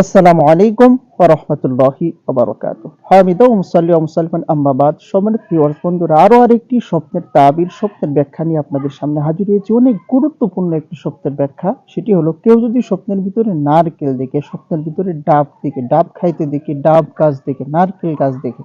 আসসালামু আলাইকুম ওয়া রাহমাতুল্লাহি ওয়া বারাকাতুহু। হামিদা ও মুসাল্লি ও আম্মা বাদ। সম্মানিত ভিউয়ার্স বন্ধুরা, আরও আরেকটি স্বপ্নের তাবির, স্বপ্নের ব্যাখ্যা নিয়ে আপনাদের সামনে হাজির হয়েছি। অনেক গুরুত্বপূর্ণ একটি স্বপ্নের ব্যাখ্যা। সেটি হলো, কেউ যদি স্বপ্নের ভিতরে নারকেল দেখে, স্বপ্নের ভিতরে ডাব দেখে, ডাব খাইতে দেখে, ডাব গাছ দেখে, নারকেল গাছ দেখে,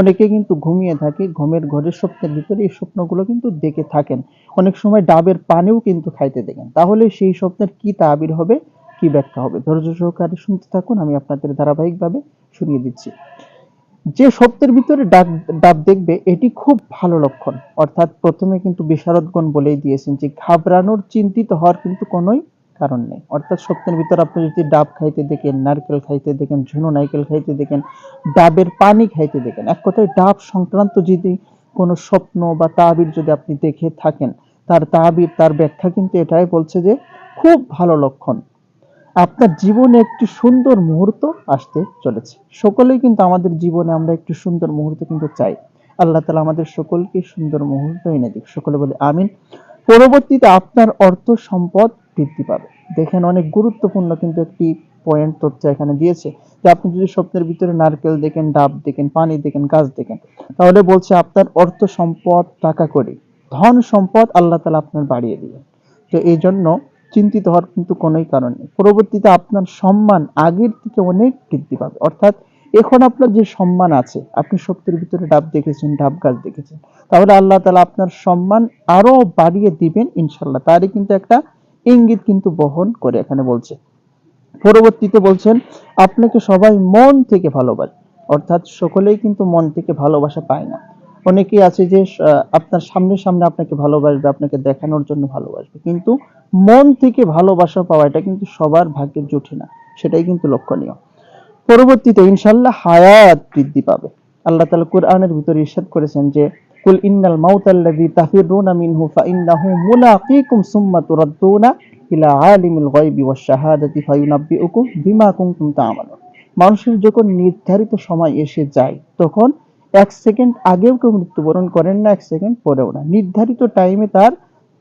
অনেকে কিন্তু ঘুমিয়ে থাকে, ঘুমের ঘরের স্বপ্নের ভিতরে এই স্বপ্নগুলো কিন্তু দেখে থাকেন। অনেক সময় ডাবের পানিও কিন্তু খাইতে দেখেন। তাহলে সেই স্বপ্নের কি তাবির হবে? কি ব্যাখ্যা হবে? ধৈর্য সহকারে শুনতে থাকুন, আমি আপনাদের ধারাবাহিকভাবে শুনিয়ে দিচ্ছি। যে স্বপ্নের ভিতরে ডাব ডাব দেখবে, এটি খুব ভালো লক্ষণ। অর্থাৎ প্রথমে কিন্তু বিশারদগণ বলেই দিয়েছেন যে, ঘাবড়ানোর চিন্তিত হওয়ার কিন্তু কোনোই কারণ নেই। অর্থাৎ স্বপ্নের ভিতর আপনি যদি ডাব খাইতে দেখেন, নারকেল খাইতে দেখেন, ঝুনো নারকেল খাইতে দেখেন, ডাবের পানি খাইতে দেখেন, এক কথায় ডাব সংক্রান্ত যদি কোনো স্বপ্ন বা তাবির যদি আপনি দেখে থাকেন, তার তাবির তার ব্যাখ্যা কিন্তু এটাই বলছে যে, খুব ভালো লক্ষণ। আপনার জীবনে একটি সুন্দর মুহূর্ত আসতে চলেছে। সকলেই কিন্তু আমাদের জীবনে আমরা একটি সুন্দর মুহূর্ত কিন্তু চাই। আল্লাহ তালা আমাদের সকলকে সুন্দর মুহূর্ত এনে দিক। সকলে বলে, আমিন। পরবর্তীতে আপনার অর্থ সম্পদ বৃদ্ধি পাবে। দেখেন অনেক গুরুত্বপূর্ণ কিন্তু একটি পয়েন্ট তথ্য এখানে দিয়েছে যে আপনি যদি স্বপ্নের ভিতরে নারকেল দেখেন, ডাব দেখেন, পানি দেখেন, গাছ দেখেন, তাহলে বলছে আপনার অর্থ সম্পদ টাকা করে। ধন সম্পদ আল্লাহ তালা আপনার বাড়িয়ে দিবেন। তো এই জন্য চিন্তিত হওয়ার কিন্তু কোনোই কারণ নেই। পরবর্তীতে আপনার সম্মান আগের থেকে অনেক বৃদ্ধি পাবে। অর্থাৎ এখন আপনার যে সম্মান আছে, আপনি সত্যের ভিতরে ডাব দেখেছেন, ডাব গাছ দেখেছেন, তাহলে আল্লাহ তালা আপনার সম্মান আরও বাড়িয়ে দিবেন ইনশাল্লাহ তারই কিন্তু একটা ইঙ্গিত কিন্তু বহন করে এখানে বলছে। পরবর্তীতে বলছেন, আপনাকে সবাই মন থেকে ভালোবাসে। অর্থাৎ সকলেই কিন্তু মন থেকে ভালোবাসা পায় না। অনেকেই আছে যে আপনার সামনে সামনে আপনাকে ভালোবাসবে, আপনাকে দেখানোর জন্য ভালোবাসবে। কিন্তু মন থেকে ভালোবাসা পাওয়া এটা কিন্তু সবার ভাগ্যে জুটে না। সেটাই কিন্তু লক্ষণীয়। পরবর্তীতে ইনশাল্লাহ হায়াত বৃদ্ধি পাবে। আল্লাহ তাআলা কোরআনের ভিতরে ইরশাদ করেছেন যে, কুল ইন্নাল মাউতাল্লাযী তাফিরুনা মিনহু ফাইন্নাহু মুলাকীকুম সুম্মা তুরাদ্দুনা ইলা আলিমিল গায়বি ওয়াশ শাহাদাতি ফায়ুনাব্বিউকুম বিমা কুনতুম তা'মালুন মানুষের যখন নির্ধারিত সময় এসে যায়, তখন এক সেকেন্ড আগেও কেউ মৃত্যুবরণ করেন না, এক সেকেন্ড পরেও না। নির্ধারিত টাইমে তার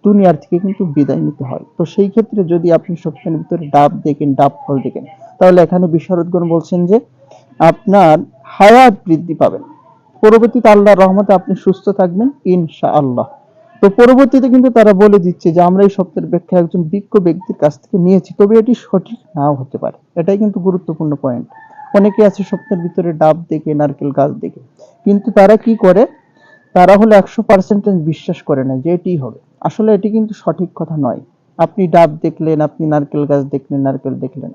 দুনিয়ার থেকে কিন্তু বিদায় নিতে হয়। তো সেই ক্ষেত্রে যদি আপনি স্বপ্নের ভিতরে ডাব দেখেন, ডাব ফল দেখেন, তাহলে এখানে বিশারদগণ বলছেন যে, আপনার হায়াত বৃদ্ধি পাবেন। পরবর্তীতে আল্লাহর রহমতে আপনি সুস্থ থাকবেন, ইনশাআল্লাহ। তো পরবর্তীতে কিন্তু তারা বলে দিচ্ছে যে, আমরা এই স্বপ্নের ব্যাখ্যা একজন বিজ্ঞ ব্যক্তির কাছ থেকে নিয়েছি, তবে এটি সঠিক নাও হতে পারে। এটাই কিন্তু গুরুত্বপূর্ণ পয়েন্ট অনেকে আছে স্বপ্নের ভিতরে ডাব দেখে, নারকেল গাছ দেখে। কিন্তু তারা কি করে? তারা হলো একশো পার্সেন্টেজ বিশ্বাস করে না যে এটি হবে। আসলে এটি কিন্তু সঠিক কথা নয়। আপনি ডাব দেখলেন, আপনি নারকেল গাছ দেখলেন, নারকেল দেখলেন।